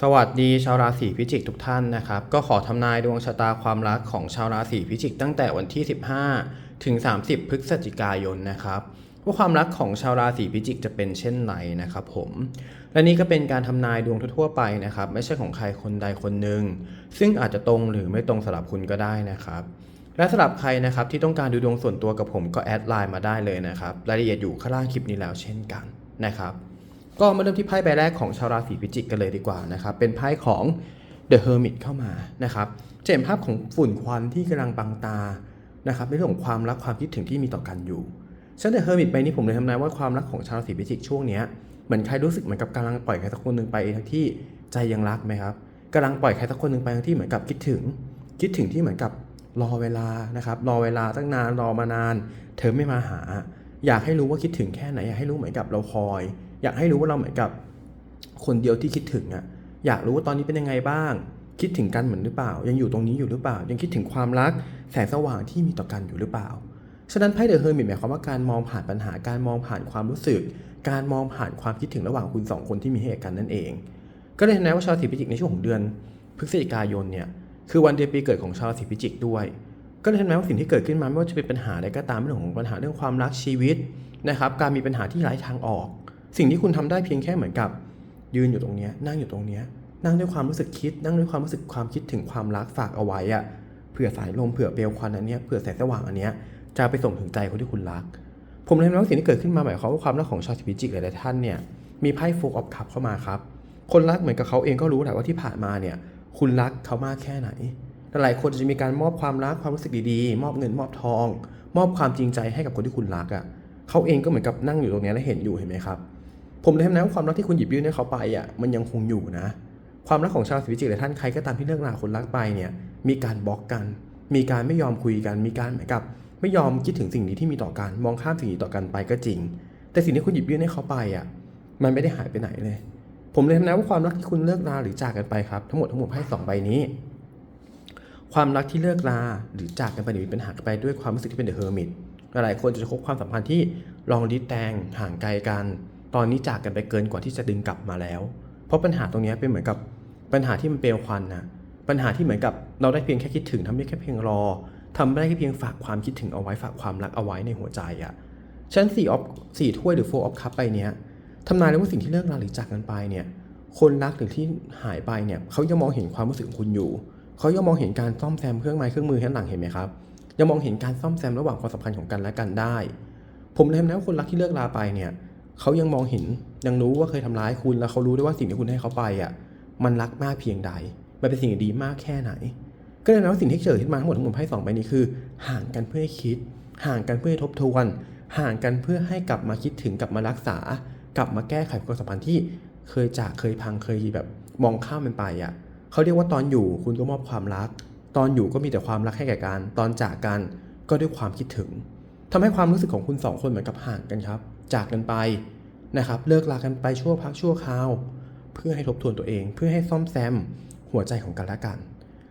สวัสดีชาวราศีพิจิกทุกท่านนะครับ ก็ขอทำนายดวงชะตาความรักของชาวราศีพิจิกตั้งแต่วันที่ 15 ถึง 30 พฤศจิกายนนะครับว่าความรักของชาวราศีพิจิกจะเป็นเช่นไรนะครับผมและนี่ก็เป็นการทำนายดวงทั่วๆไปนะครับ ไม่ใช่ของใครคนใดคนหนึ่งซึ่งอาจจะตรงหรือไม่ตรงสำหรับคุณก็ได้นะครับและสำหรับใครนะครับที่ต้องการดูดวงส่วนตัวกับผมก็แอดไลน์มาได้เลยนะครับรายละเอียดอยู่ข้างล่างคลิปนี้แล้วเช่นกันนะครับ ก็มาเริ่มที่ไพ่ใบแรกของชาวราศีพิจิกกันเลยดีกว่านะครับเป็นไพ่ของ The Hermit เข้ามานะครับจะเห็นภาพของฝุ่นควันที่กำลังบังตานะครับในเรื่องของความรักความคิดถึงที่มีต่อกันอยู่ฉะนั้น The Hermit ใบนี้ผมเลยทำนายว่าความรักของชาวราศีพิจิกช่วงนี้เหมือนใครรู้สึกเหมือนกับกำลังปล่อยใครสักคนหนึ่งไปทั้งที่ใจยังรักไหมครับกำลังปล่อยใครสักคนหนึ่งไปทั้งที่เหมือนกับคิดถึง คิดถึงที่เหมือนกับรอเวลานะครับรอเวลาตั้งนานรอมานาน เธอไม่มาหา อยากให้รู้ว่าคิดถึงแค่ไหนอยากให้รู้เหมือนกับเราคอย อยากให้รู้ว่าเราเหมือนกับ คนเดียวที่คิดถึงอะอยากรู้ว่าตอนนี้เป็นยังไงบ้าง คิดถึงกันเหมือนหรือเปล่า ยังอยู่ตรงนี้อยู่หรือเปล่า ยังคิดถึงความรักแสงสว่างที่มีต่อกันอยู่หรือเปล่าฉะนั้นไพ่เดอะเฮอร์มิตหมายความว่าการมองผ่านปัญหาการมองผ่านความรู้สึก การมองผ่านความคิดถึงระหว่างคุณสองคนที่มีให้กันนั่นเอง ก็เลยแนะว่าชาวราศีพิจิกในช่วงของเดือนพฤศจิกายนเนี่ยคือวันเดือนปีเกิดของชาวราศีพิจิกด้วย ก็เลยแนะว่าสิ่งที่เกิดขึ้นมาไม่ว่าจะเป็นปัญหาอะไรก็ตามเรื่องของปัญหาเรื่องความรักชีวิตนะครับการมีปัญหาที่ไร้ทางออก สิ่งที่คุณทำได้เพียงแค่เหมือนกับ ยืนอยู่ตรงนี้นั่งอยู่ตรงนี้นั่งด้วยความรู้สึกคิด นั่งด้วยความรู้สึกความคิดถึงความรักฝากเอาไว้อะเผื่อสายลมเผื่อเปลวควันอันเนี้ยเผื่อแสงสว่างอันเนี้ยจะไปส่งถึงใจคนที่คุณรัก ผมเลยแนะว่าสิ่งที่เกิดขึ้นมาหมายความว่าความรักของชาวราศีพิจิกหลายๆท่านเนี่ยมีไพ่โฟกออฟคัพเข้ามาครับ คนรักเหมือนกับเขาเองก็รู้แหละว่าที่ผ่านมาเนี่ยคุณรักเขามากแค่ไหน หลายคนจะมีการมอบความรักความรู้สึกดีๆ มอบเงินมอบทอง มอบความจริงใจให้กับคนที่คุณรักอะ่ะเขาเองก็เหมือนกับนั่งอยู่ตรงนี้และเห็นอยู่เห็นไหมครับ ผมเลยทำนะว่าความรักที่คุณหยิบยื่นให้เขาไปอะมันยังคงอยู่นะ ความรักของชาวราศีพิจิกหลายท่านใครก็ตามที่เลิกลาคนรักไปเนี่ยมีการบล็อกกัน มีการไม่ยอมคุยกันมีการเหมือนกับ ไม่ยอมคิดถึงสิ่งนี้ที่มีต่อกันมองข้ามสิ่งนี้ต่อกันไปก็จริง แต่สิ่งที่คุณหยิบยื่นให้เขาไปอะมันไม่ได้หายไปไหนเลย ผมเลยทำนะว่าความรักที่คุณเลิกลาหรือจากกันไปครับทั้งหมดทั้งหมดไพ่สองใบนี้ความรักที่เลิกลาหรือจากกันไปหรือมีปัญหากันไปด้วยความรู้สึกที่เป็นเดอะเฮอร์มิตหลายๆคนจะคบความสัมพันธ์ที่ลองดิแตงห่างไกลกัน ตอนนี้จากกันไปเกินกว่าที่จะดึงกลับมาแล้ว เพราะปัญหาตรงนี้เป็นเหมือนกับปัญหาที่มันเปลวควันนะปัญหาที่เหมือนกับเราได้เพียงแค่คิดถึงทำได้แค่เพียงรอทำได้แค่เพียงฝากความคิดถึงเอาไว้ฝากความรักเอาไว้ในหัวใจอะ่ะฉะนันสี่ออฟสี่ถ้วยหรือโฟออฟคัพไปเนี้ยทำนายแล้วว่าสิ่งที่เลิกลาหรือจากกันไปเนี่ยคนรักหรือที่หายไปเนี่ยเขายังมองเห็นความรู้สึกของคุณอยู่เขายังมองเห็นการซ่อมแซมเครื่องไม้เครื่องมือข้างหลังเห็นไหมครับยังมองเห็นการซ่อมแซมระหว่างความสัมพันธ์ของกันและกันได้ ผมเลยนะว่าคนรักที่เลิกลาไปเนี่ย เขายังมองเห็นยังรู้ว่าเคยทำร้ายคุณแล้วเขารู้ด้วยว่าสิ่งที่คุณให้เขาไปอะ มันรักมากเพียงใด มันเป็นสิ่งดีมากแค่ไหน ก็เลยนะว่าสิ่งที่เกิดขึ้นมาทั้งหมดทั้งหมดไพ่สองใบนี้คือ ห่างกันเพื่อให้คิด ห่างกันเพื่อทบทวน ห่างกันเพื่อให้กลับมาคิดถึงกลับมารักษา กลับมาแก้ไขความสัมพันธ์ที่เคยจากเคยพังเคยแบบมองข้ามมันไปอะเขาเรียกว่าตอนอยู่คุณก็มอบความรัก ตอนอยู่ก็มีแต่ความรักให้แก่กันตอนจากกันก็ด้วยความคิดถึงทำให้ความรู้สึกของคุณสองคนเหมือนกับห่างกันครับ จากกันไปนะครับเลิกลากันไปชั่วพักชั่วคราว เพื่อให้ทบทวนตัวเอง เพื่อให้ซ่อมแซมหัวใจของกันและกัน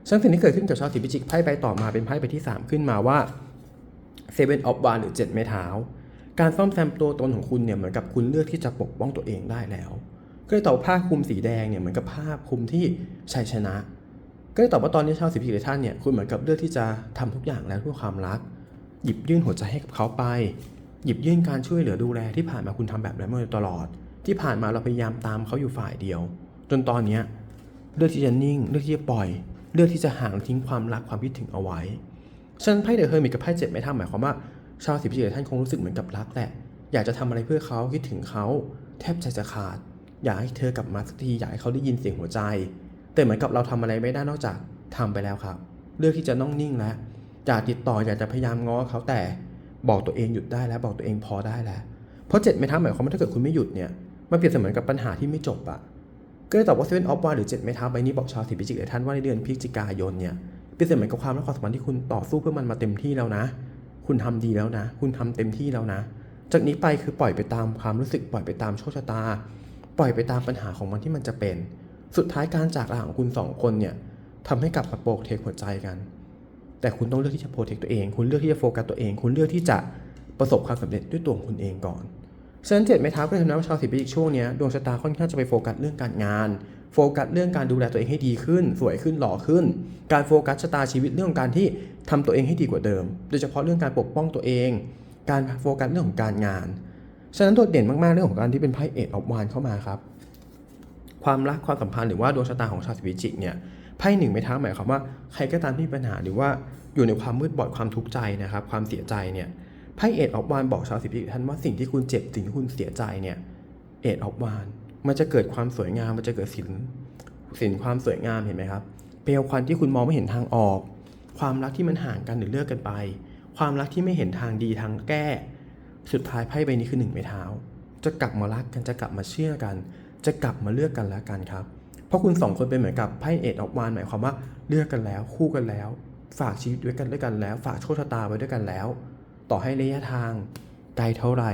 ซึ่งสิ่งที่เกิดขึ้นกับชาวสีพิจิกไพ่ใบต่อมาเป็นไพ่ใบที่ 3 ขึ้นมาว่า Seven of w a n d หรือ 7 ไม้เท้า การซ่อมแซมตัวตนของคุณเนี่ยเหมือนกับคุณเลือกที่จะปกป้องตัวเองได้แล้วก็เลยตอบผ้าคลุมสีแดงเนี่ยเหมือนกับผ้าคลุมที่ชัยชนะ ก็เลยตอบว่าตอนนี้ชาวสีพิจิกท่านเนี่ยคุณเหมือนกับเลือกที่จะทำทุกอย่างแล้วเพื่อความรัก หยิบยื่นหัวใจให้กับเขาไป หยิบยื่นการช่วยเหลือดูแลที่ผ่านมาคุณทำแบบนั้นมาตลอด ที่ผ่านมาเราพยายามตามเขาอยู่ฝ่ายเดียว จนตอนเนี้ยเลือกที่จะนิ่ง เลือกที่จะปล่อย เลือกที่จะห่างทิ้งความรักความคิดถึงเอาไว้ฉะนั้นไพ่เดอะเฮอร์มิตกับไพ่เจ็ดไม่ทำหมายความว่าชาวสีพิจิกท่านคงรู้สึกเหมือนกับรักแหละอยากจะทำอะไรเพื่อเขาคิดถึงเขาแทบใจจะขาด อยากให้เธอกลับมาสักทีอยากให้เขาได้ยินเสียงหัวใจ แต่เหมือนกับเราทำอะไรไม่ได้นอกจากทำไปแล้วครับ เลือกที่จะน้องนิ่งแล้วอยากติดต่ออยากจะพยายามง้อเขาแต่ บอกตัวเองหยุดได้แล้วบอกตัวเองพอได้แล้ว เพราะเจ็ดไม่ทำหมายความว่าถ้าเกิดคุณไม่หยุดเนี่ยมันเปรียบเสมือนกับปัญหาที่ไม่จบอะก็เลยตอบว่าเซเว่นออฟวาหรือเจ็ดไม้เท้าใบนี้บอกชาวสีพิจิกหลยท่านว่าในเดือนพฤศจิกายนเนี่ยเป็นเสมือนกับความรักความสัมพันธ์ที่คุณต่อสู้เพื่อมันมาเต็มที่แล้วนะ คุณทำดีแล้วนะ คุณทำเต็มที่แล้วนะ จากนี้ไปคือปล่อยไปตามความรู้สึกปล่อยไปตามโชคชะตา ปล่อยไปตามปัญหาของมันที่มันจะเป็น สุดท้ายการจากลาของคุณสองคนเนี่ยทำให้กลับมาโปรเทคหัวใจกัน แต่คุณต้องเลือกที่จะโปรเทคตัวเอง คุณเลือกที่จะโฟกัสตัวเอง คุณเลือกที่จะประสบความสำเร็จด้วยตัวของคุณเองก่อนฉะนั้นเจ็ดไม้เท้าก็เลยทำให้ชาวสีพิจิกช่วงนี้ดวงชะตาค่อนข้างจะไปโฟกัสเรื่องการงาน โฟกัสเรื่องการดูแลตัวเองให้ดีขึ้น สวยขึ้นหล่อขึ้น การโฟกัสชะตาชีวิตเรื่องของการที่ทำตัวเองให้ดีกว่าเดิม โดยเฉพาะเรื่องการปกป้องตัวเอง การโฟกัสเรื่องของการงาน ฉะนั้นโดดเด่นมากๆเรื่องของการที่เป็นไพ่เอ็ดออฟวานเข้ามาครับ ความรักความสัมพันธ์หรือว่าดวงชะตาของชาวสิพิจิกเนี่ย ไพ่หนึ่งไม่ท้าหมายความว่าใครก็ตามที่มีปัญหาหรือว่าอยู่ในความมืดบอดความทุกข์ใจนะครับความเสียใจเนี่ยไพ่เอ็ดออฟวานบอกชาวสิพิจิกท่านว่าสิ่งที่คุณเจ็บสิ่งที่คุณเสียใจเนี่ยเอ็ดออฟวานมันจะเกิดความสวยงามมันจะเกิดสินสินความสวยงามเห็นไหมครับเปลวควันที่คุณมองไม่เห็นทางออก ความรักที่มันห่างกันหรือเลิกกันไป ความรักที่ไม่เห็นทางดีทางแก้ สุดท้ายไพ่ใบนี้คือหนึ่งไม้เท้า จะกลับมารักกันจะกลับมาเชื่อกัน จะกลับมาเลือกกันแล้วกันครับ เพราะคุณสองคนเป็นเหมือนกับไพ่เอ็ดออกวานหมายความว่าเลือกกันแล้ว คู่กันแล้ว ฝากชีวิตไว้กันด้วยกันแล้ว ฝากโชคชะตาไว้ด้วยกันแล้ว ต่อให้ระยะทางไกลเท่าไหร่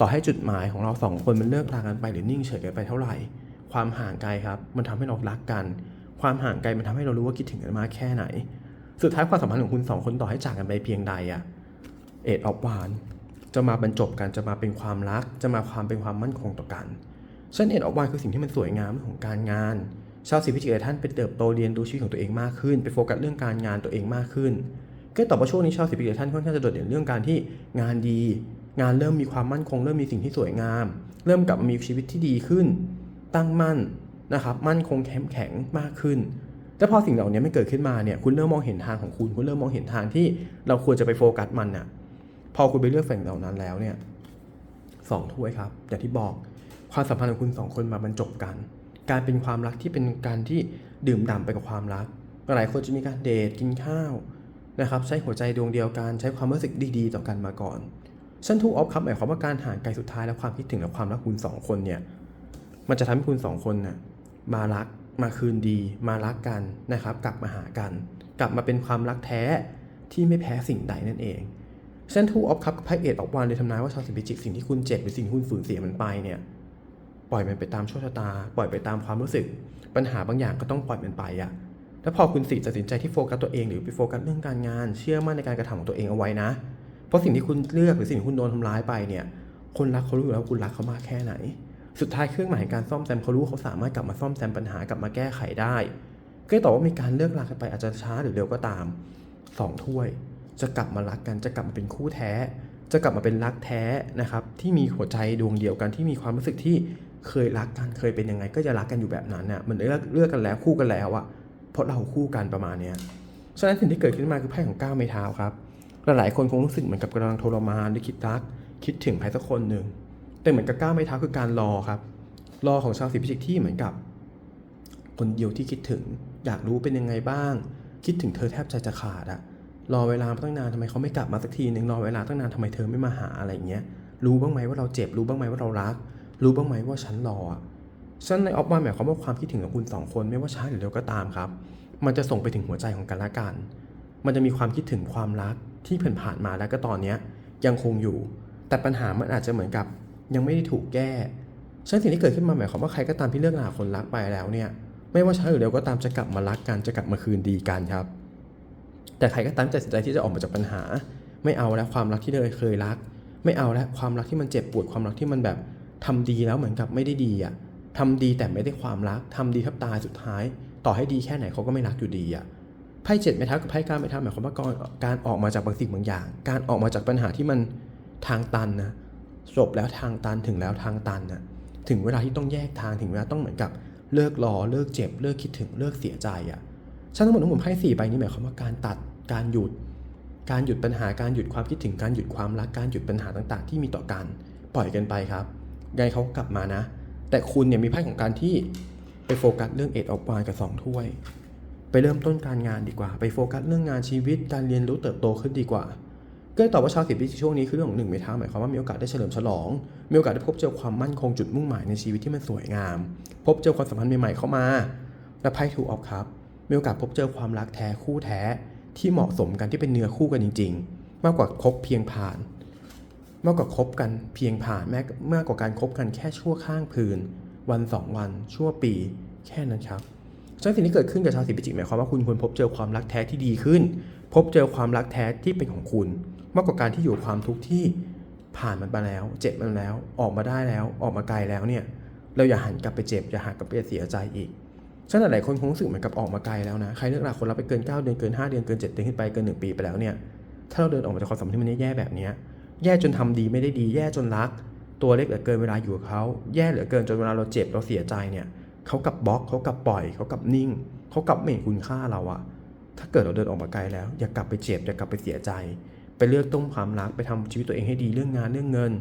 ต่อให้จุดหมายของเราสองคนมันเลิกลากันไปหรือนิ่งเฉยกันไปเท่าไหร่ ความห่างไกลครับ มันทำให้เรารักกัน ความห่างไกลมันทำให้เรารู้ว่าคิดถึงกันมากแค่ไหน สุดท้ายความสัมพันธ์ของคุณสองคนต่อให้จากกันไปเพียงใดอะเอ็ดออกวานจะมาบรรจบกันจะมาเป็นความรัก จะมาความเป็นความมั่นคงต่อกัน เช่นเอ็ดออกวานคือสิ่งที่มันสวยงามเรื่องของการงาน ชาวสิพิจิกหลายท่านไปเติบโตเรียนรู้ชีวิตของตัวเองมากขึ้น ไปโฟกัสเรื่องการงานตัวเองมากขึ้น ก็ตอบว่าช่วงนี้ชาวสิพิจิกหลายท่านค่อนข้างจะโดดเด่นเรื่องการที่งานดี งานเริ่มมีความมั่นคง เริ่มมีสิ่งที่สวยงาม เริ่มกลับมามีชีวิตที่ดีขึ้น ตั้งมั่นนะครับมั่นคงเข้มแข็งมากขึ้นแต่พอสิ่งเหล่านี้ไม่เกิดขึ้นมาเนี่ยคุณเริ่มมองเห็นทางของคุณ คุณเริ่มมองเห็นทางที่เราควรจะไปโฟกัสมันน่ะพอคุณไปเลือกฝั่งเหล่านั้นแล้วเนี่ยสองถ้วยครับอย่างที่บอก ความสัมพันธ์ของคุณสองคนมาบรรจบกัน การเป็นความรักที่เป็นการที่ดื่มด่ำไปกับความรัก หลายคนจะมีการเดทกินข้าวนะครับใช้หัวใจดวงเดียวกัน ใช้ความรู้สึกดีๆ ต่อกันมาก่อนฉันทูออฟครับหมายความว่าการห่างไกลสุดท้ายและความคิดถึงและความรักคุณสองคนเนี่ยมันจะทำให้คุณสองคนน่ะมารักมาคืนดี มารักกันนะครับกลับมาหากัน กลับมาเป็นความรักแท้ที่ไม่แพ้สิ่งใดนั่นเองเซนทูออฟคัพกับไพ่เอ็ดออกวานเลยทำนายว่าชาวสิพิจิกสิ่งที่คุณเจ็บหรือสิ่งที่คุณสูญเสียมันไปเนี่ย ปล่อยมันไปตามโชคชะตา ปล่อยไปตามความรู้สึก ปัญหาบางอย่างก็ต้องปล่อยมันไปอะแล้วพอคุณสิตัดสินใจที่โฟกัสตัวเองหรือไปโฟกัสเรื่องการงาน เชื่อมั่นในการกระทำของตัวเองเอาไว้นะ เพราะสิ่งที่คุณเลือกหรือสิ่งที่คุณโดนทำร้ายไปเนี่ย คนรักเขารู้อยู่แล้วคุณรักเขามากแค่ไหน สุดท้ายเครื่องหมายการซ่อมแซมเขารู้เขาสามารถกลับมาซ่อมแซมปัญหากลับมาแก้ไขได้ก็ต่อว่ามีการเลิกลากันไปอาจจะช้าหรือเร็วก็ตามสองถ้วย จะกลับมารักกันจะกลับมาเป็นคู่แท้ จะกลับมาเป็นรักแท้นะครับที่มีหัวใจดวงเดียวกันที่มีความรู้สึกที่ เคยรักกันเคยเป็นยังไง ก็จะรักกันอยู่แบบนั้นน่ะมันเลือกเลือกกันแล้วคู่กันแล้วอะเพราะเราคู่กันประมาณเนี้ยฉะนั้นสิ่งที่เกิดขึ้นมาคือไพ่ของก้าวไม้เท้าครับหลายๆคนคงรู้สึกเหมือนกับกำลังทรมานหรือคิดรัก คิดถึงใครสักคนหนึ่งแต่เหมือนกับก้าวไม้เท้าคือการรอครับ รอของชาวสิพิจิกที่เหมือนกับ คนเดียวที่คิดถึง อยากรู้เป็นยังไงบ้าง คิดถึงเธอแทบใจจะขาดอะรอเวลามาตั้งนานทำไมเขาไม่กลับมาสักทีหนึ่งรอเวลาตั้งนานทำไมเธอไม่มาหาอะไรอย่างเงี้ยรู้บ้างไหมว่าเราเจ็บรู้บ้างไหมว่าเรารัก รู้บ้างไหมว่าฉันรออะฉะนันในออฟมาหมายความว่าความคิดถึงของคุณสองคนไม่ว่าช้าหรือเร็วก็ตามครับ มันจะส่งไปถึงหัวใจของกันและกัน มันจะมีความคิดถึงความรักที่ผ่านานมาแล้วก็ตอนเนี้ยยังคงอยู่ แต่ปัญหามันอาจจะเหมือนกับยังไม่ได้ถูกแก้ฉะนั้นสิ่งที่เกิดขึ้นมาหมายความว่าใครก็ตามที่เลิกลาคนรักไปแล้วเนี่ย ไม่ว่าช้าหรือเร็วก็ตามจะกลับมารักกันจะกลับมาคืนดีกันครับ แต่ใครก็ตามตัดสินใจที่จะออกมาจากปัญหา ไม่เอาแล้วความรักที่เคยเคยรัก ไม่เอาแล้วความรักที่มันเจ็บปวดความรักที่มันแบบ ทำดีแล้วเหมือนกับไม่ได้ดีอะทำดีแต่ไม่ได้ความรักทำดีแทับตายสุดท้าย ต่อให้ดีแค่ไหนเขาก็ไม่รักอยู่ดีอะไพ่เจ็ดไม้เท้ากับไพ่เก้าไม้เท้าหมายความว่าการออกมาจากบางสิ่งบางอย่าง การออกมาจากปัญหาที่มันทางตันนะจบแล้วทางตันถึงแล้วทางตันนะถึงเวลาที่ต้องแยกทางถึงเวลาต้องเหมือนกับเลิกรอเลิกเจ็บ เลิกคิดถึงเลิกเสียใจอะชั้นทั้งหมดทั้งมวลไพ่สี่ใบนี้หมายความว่าการตัดการหยุด การหยุดปัญหาการหยุดความคิดถึงการหยุดความรักการหยุดปัญหาต่าง ๆ ที่มีต่อกันปล่อยกันไปครับ ไงเขากลับมานะ แต่คุณเนี่ยมีไพ่ของการที่ไปโฟกัสเรื่องเอ็ดออฟวานกับสองถ้วย ไปเริ่มต้นการงานดีกว่า ไปโฟกัสเรื่องงานชีวิตการเรียนรู้เติบโตขึ้นดีกว่า ก็เลยตอบว่าชาวสิบปีช่วงนี้คือเรื่องของหนึ่งไม้เท้าหมายความว่ามีโอกาสได้เฉลิมฉลอง มีโอกาสได้พบเจอความมั่นคงจุดมุ่งหมายในชีวิตที่มันสวยงาม พบเจอความสัมพันธ์ใหม่ๆเข้ามา และไพ่ทูออฟครับ มีโอกาสพบเจอความรักแท้คู่แท้ที่เหมาะสมกันที่เป็นเนื้อคู่กันจริง ๆ มากกว่าคบเพียงผ่าน มากกว่าคบกันเพียงผ่านแม้มากกว่าการคบกันแค่ชั่วข้างคืน วันสองวัน ชั่วปี แค่นั้นครับฉะนั้นสิ่งที่เกิดขึ้นกับชาวสิพิจิหมายความว่าคุณควรพบเจอความรักแท้ที่ดีขึ้น พบเจอความรักแท้ที่เป็นของคุณ มากกว่าการที่อยู่ความทุกข์ที่ผ่านมันมาแล้ว เจ็บมันแล้ว ออกมาได้แล้ว ออกมาไกลแล้วเนี่ย เราอย่าหันกลับไปเจ็บ อย่าหันกลับไปเสียใจอีกฉะนั้นหลายคนคงรู้สึกเหมือนกับออกมาไกลแล้วนะ ใครเลิกราคนรักไปเกิน 9 เดือน เกิน 5 เดือน เกิน 7 เดือนขึ้นไป เกิน 1 ปีไปแล้วเนี่ย ถ้าเราเดินออกมาจากความสัมพันธ์ที่มันแย่แบบนี้ แย่จนทำดีไม่ได้ดี แย่จนรัก ตัวเล็กเหลือเกินเวลาอยู่กับเขาแย่เหลือเกินจนเวลาเราเจ็บเราเสียใจเนี่ยเขากลับบล็อกเขากลับปล่อยเขากลับนิ่งเขากลับไม่เห็นคุณค่าเราอะถ้าเกิดเราเดินออกมาไกลแล้ว อย่ากลับไปเจ็บอย่ากลับไปเสียใจ ไปเลือกต้มความรักไปทำชีวิตตัวเองให้ดีเรื่องงานเรื่องเงิน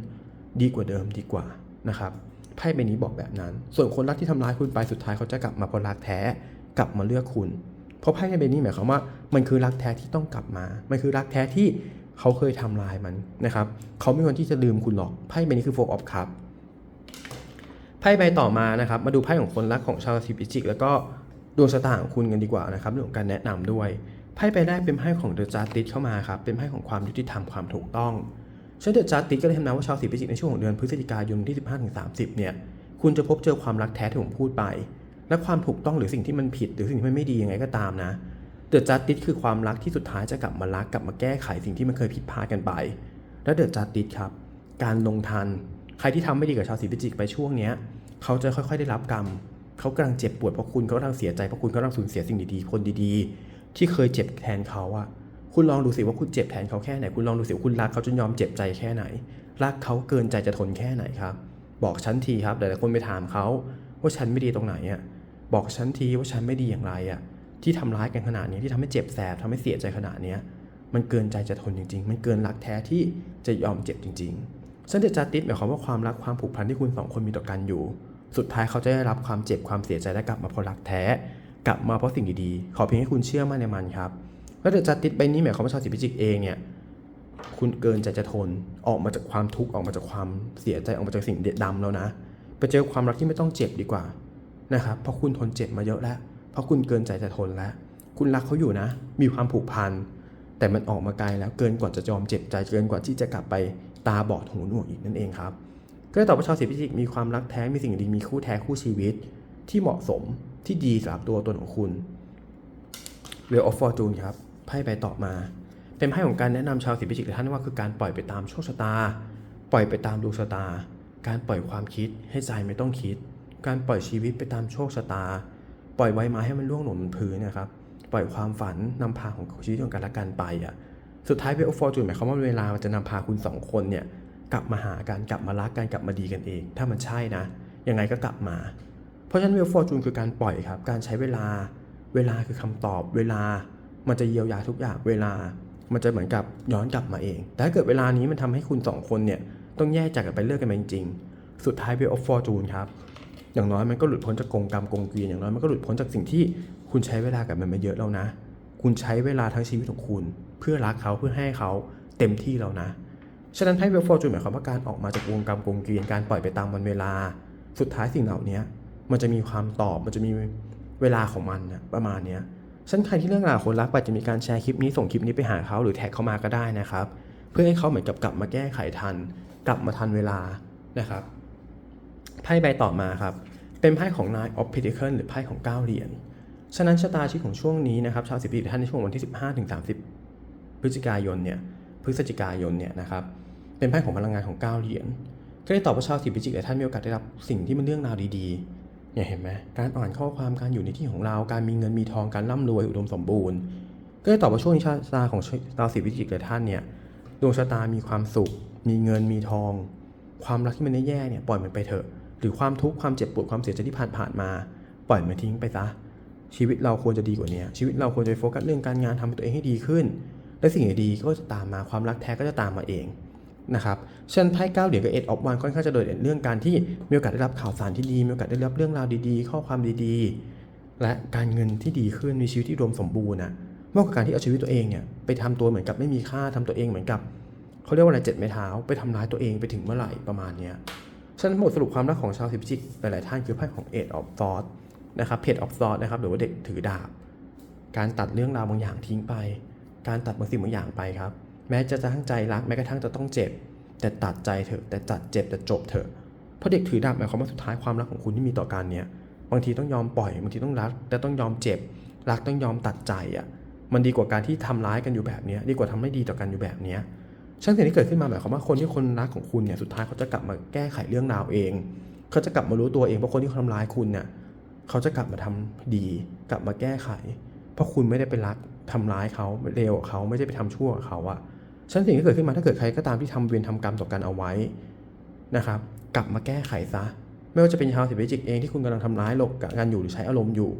ดีกว่าเดิมดีกว่านะครับไพ่ใบนี้บอกแบบนั้น ส่วนคนรักที่ทำร้ายคุณไปสุดท้ายเขาจะกลับมาเพราะรักแท้กลับมาเลือกคุณ เพราะไพ่ในใบนี้หมายความว่า มันคือรักแท้ที่ต้องกลับมา มันคือรักแท้ที่ เขาเคยทำลายมันนะครับเขาไม่มีวันที่จะลืมคุณหรอกไพ่ใบนี้คือโฟกออฟคัพไพ่ใบต่อมานะครับ มาดูไพ่ของคนรักของชาวราศีพิจิก แล้วก็ดวงชะตาของคุณกันดีกว่านะครับเรื่องของการแนะนำด้วยไพ่ใบแรกเป็นไพ่ของเดอะจาร์ติสเข้ามาครับเป็นไพ่ของความยุติธรรมความถูกต้องเช่นเดอะจาร์ติสก็เลยทำนายว่าชาวราศีพิจิกในช่วงของเดือนพฤศจิกายนที่ 15-30 เนี่ยคุณจะพบเจอความรักแท้ที่ผมพูดไป และความถูกต้องหรือสิ่งที่มันผิด หรือสิ่งที่มันไม่ดียังไงก็ตามนะ เดอะจัสติสคือความรักที่สุดท้ายจะกลับมารักกลับมาแก้ไขสิ่งที่มันเคยผิดพลาดกันไป และเดอะจัสติสครับ การลงทัน ใครที่ทำไม่ดีกับชาวสีพิจิกไปช่วงเนี้ยเขาจะค่อยๆได้รับกรรมเขากำลังเจ็บปวดเพราะคุณเขากำลังเสียใจเพราะคุณเขากำลังสูญเสียสิ่งดีๆคนดีๆ ที่เคยเจ็บแทนเขาอะคุณลองดูสิว่าคุณเจ็บแทนเขาแค่ไหน คุณลองดูสิว่าคุณรักเขาจนยอมเจ็บใจแค่ไหน รักเขาเกินใจจะทนแค่ไหนครับ บอกฉันทีครับหลายๆคนไปถามเขาว่าฉันไม่ดีตรงไหนอะบอกฉันทีว่าฉันไม่ดีอย่างไรอะ ที่ทำร้ายกันขนาดนี้ที่ทำให้เจ็บแสบทำให้เสียใจขนาดนี้มันเกินใจจะทนจริง ๆ มันเกินรักแท้ที่จะยอมเจ็บจริงๆฉันจะจัดติดหมายความว่าความรักความผูกพันที่คุณสองคนมีต่อกันอยู่ สุดท้ายเขาจะได้รับความเจ็บความเสียใจและกลับมาเพราะรักแท้ กลับมาเพราะสิ่งดีๆ ขอเพียงให้คุณเชื่อมั่นในมันครับแล้วเดอะจัดติดใบนี้หมายความว่าชาวสิพิจิกเองเนี่ยคุณเกินใจจะทนออกมาจากความทุกข์ออกมาจากความเสียใจออกมาจากสิ่งเด็ดดำแล้วนะ ไปเจอความรักที่ไม่ต้องเจ็บดีกว่านะครับเพราะคุณทนเจ็บมาเยอะแล้ว เพราะคุณเกินใจจะทนแล้ว คุณรักเขาอยู่นะ มีความผูกพัน แต่มันออกมาไกลแล้วเกินกว่าจะยอมเจ็บใจ เกินกว่าที่จะกลับไปตาบอดหูหนวกอีกนั่นเองครับ ก็เลยตอบว่าชาวสิพิจิกมีความรักแท้ มีสิ่งดี มีคู่แท้คู่ชีวิต ที่เหมาะสม ที่ดีสำหรับตัวตนของคุณเรือออฟฟอร์จูนครับ ไพ่ใบต่อมา เป็นไพ่ของการแนะนำชาวสิพิจิกท่านว่าคือการปล่อยไปตามโชคชะตา ปล่อยไปตามดวงชะตา การปล่อยความคิดให้ใจไม่ต้องคิด การปล่อยชีวิตไปตามโชคชะตา ปล่อยใบไม้ให้มันร่วงหล่นบนพื้นนะครับ ปล่อยความฝันนำพาของชีวิตของกันและกันไปอะ สุดท้ายเวลฟอร์จูนหมายความว่าเวลามันจะนำพาคุณสองคนเนี่ยกลับมาหากันกลับมารักกันกลับมาดีกันเอง ถ้ามันใช่นะ ยังไงก็กลับมา เพราะฉะนั้นเวลฟอร์จูนคือการปล่อยครับ การใช้เวลา เวลาคือคำตอบ เวลา มันจะเยียวยาทุกอย่าง เวลา มันจะเหมือนกับย้อนกลับมาเอง แต่ถ้าเกิดเวลานี้มันทำให้คุณสองคนเนี่ยต้องแยกจากกันไปเลิกกันไปจริงๆ สุดท้ายเวลฟอร์จูนครับ อย่างน้อยมันก็หลุดพ้นจากกงกรรมกงเกวียนอย่างน้อยมันก็หลุดพ้นจากสิ่งที่คุณใช้เวลากับมันมาเยอะแล้วนะ คุณใช้เวลาทั้งชีวิตของคุณ เพื่อรักเขาเพื่อให้เขาเต็มที่แล้วนะ ฉะนั้นให้เวลฟอร์จูนหมายความว่าการออกมาจากวงกรรมกงเกวียนการปล่อยไปตามวันเวลา สุดท้ายสิ่งเหล่านี้มันจะมีความตอบมันจะมีเวลาของมันนะประมาณนี้ฉันใครที่เรื่องราวคนรักไปจะมีการแชร์คลิปนี้ส่งคลิปนี้ไปหาเขาหรือแท็กเขามาก็ได้นะครับ เพื่อให้เขาเหมือนกับกลับมาแก้ไขทัน กลับมาทันเวลานะครับ ไพ่ใบต่อมาครับ เป็นไพ่ของ Nine of Pentacles หรือไพ่ของ 9 เหรียญ ฉะนั้นชะตาชีวิตของช่วงนี้นะครับชาวสิบปีท่านในช่วงวันที่ 15ถึง30 พฤศจิกายนเนี่ยพฤศจิกายนเนี่ยนะครับเป็นไพ่ของพลังงานของ 9 เหรียญ ก็ได้ตอบว่าชาวสิบพฤศจิกท่านมีโอกาสได้รับสิ่งที่มันเรื่องราวดีๆเนี่ยเห็นไหมการอ่านข้อความการอยู่ในที่ของเราการมีเงินมีทองการร่ำรวยอุดมสมบูรณ์ ก็ได้ตอบว่าช่วงนี้ชะตาของชาวสิบพฤศจิกท่านเนี่ยดวงชะตามีความสุข มีเงินมีทอง ความรักที่มันแย่ๆเนี่ยปล่อยมันไปเถอะ หรือความทุกข์ความเจ็บปวดความเสียใจที่ผ่านผ่านมา ปล่อยมันทิ้งไปซะชีวิตเราควรจะดีกว่านี้ชีวิตเราควรจะโฟกัสเรื่องการงานทำตัวเองให้ดีขึ้น และสิ่งดีๆก็จะตามมาความรักแท้ก็จะตามมาเองนะครับเช่นไพ่เก้าเหรียญกับเอ็ดออฟวันค่อนข้างจะโดดเด่นเรื่องการที่มีโอกาสได้รับข่าวสารที่ดี มีโอกาสได้รับเรื่องราวดีๆ ข้อความดีๆ และการเงินที่ดีขึ้นมีชีวิตที่รวมสมบูรณ์นะมากกว่าการที่เอาชีวิตตัวเองเนี่ยไปทำตัวเหมือนกับไม่มีค่าทำตัวเองเหมือนกับเขาเรียกว่าอะไรเจ็ดไม้เท้าไปทำร้ายตัวเองไปถึงเมื่อไหร่ประมาณเนี้ย ฉะนั้นบทสรุปความรักของชาวสิพิจิกหลาย ๆ ท่านคือไพ่ของเอ็ดออฟซอสนะครับเพจออฟซอสนะครับหรือว่าเด็กถือดาบ การตัดเรื่องราวบางอย่างทิ้งไป การตัดบางสิ่งบางอย่างไปครับ แม้จะทั้งใจรักแม้กระทั่งจะต้องเจ็บ แต่ตัดใจเถอะแต่ตัดเจ็บแต่จบเถอะเพราะเด็กถือดาบหมายความว่าสุดท้ายความรักของคุณที่มีต่อกันเนี่ยบางทีต้องยอมปล่อยบางทีต้องรักแต่ต้องยอมเจ็บ รักต้องยอมตัดใจอะมันดีกว่าการที่ทำร้ายกันอยู่แบบเนี้ยดีกว่าทำไม่ดีต่อกันอยู่แบบเนี้ ยฉะนั้นสิ่งที่เกิดขึ้นมาหมายความว่าคนที่คนรักของคุณเนี่ยสุดท้ายเขาจะกลับมาแก้ไขเรื่องราวเอง เขาจะกลับมารู้ตัวเองเพราะคนที่เขาทำร้ายคุณเนี่ยเขาจะกลับมาทำดี กลับมาแก้ไข เพราะคุณไม่ได้ไปรักทำร้ายเขาเลวเขาไม่ได้ไปทำชั่วเขาอะฉะนันสิ่งที่เกิดขึ้นมาถ้าเกิดใครก็ตามที่ทำเวรทำกรรมต่อกันเอาไว้นะครับ กลับมาแก้ไขซะ ไม่ว่าจะเป็นชาวสิพิจิกเองที่คุณกำลังทำร้ายหลบการอยู่หรือใช้อารมณ์อยู่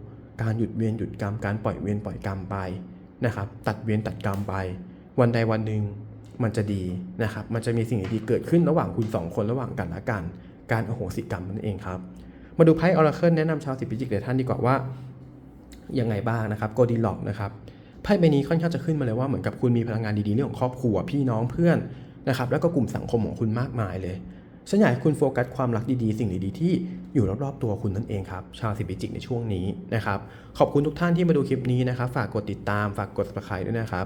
การหยุดเวียนหยุดกรรมการปล่อยเวียนปล่อยกรรมไปนะครับ ตัดเวียนตัดกรรมไป วันใดวันหนึ่ง มันจะดีนะครับ มันจะมีสิ่งดีๆเกิดขึ้นระหว่างคุณสองคนระหว่างกันและกัน การอโหสิกรรมนั่นเองครับ มาดูไพ่ออราเคิลแนะนำชาวสิพิจิกหลายท่านดีกว่าว่ายังไงบ้างนะครับโกดีล็อกนะครับไพ่ใบนี้ค่อนข้างจะขึ้นมาเลยว่าเหมือนกับคุณมีพลังงานดีๆเรื่องของครอบครัวพี่น้องเพื่อนนะครับแล้วก็กลุ่มสังคมของคุณมากมายเลยฉันอยากให้คุณโฟกัสความรักดีๆ สิ่งดีๆ ที่อยู่รอบๆตัวคุณนั่นเองครับ ชาวสิพิจิกในช่วงนี้นะครับ ขอบคุณทุกท่านที่มาดูคลิปนี้นะครับ ฝากกดติดตาม ฝากกด subscribe ด้วยนะครับ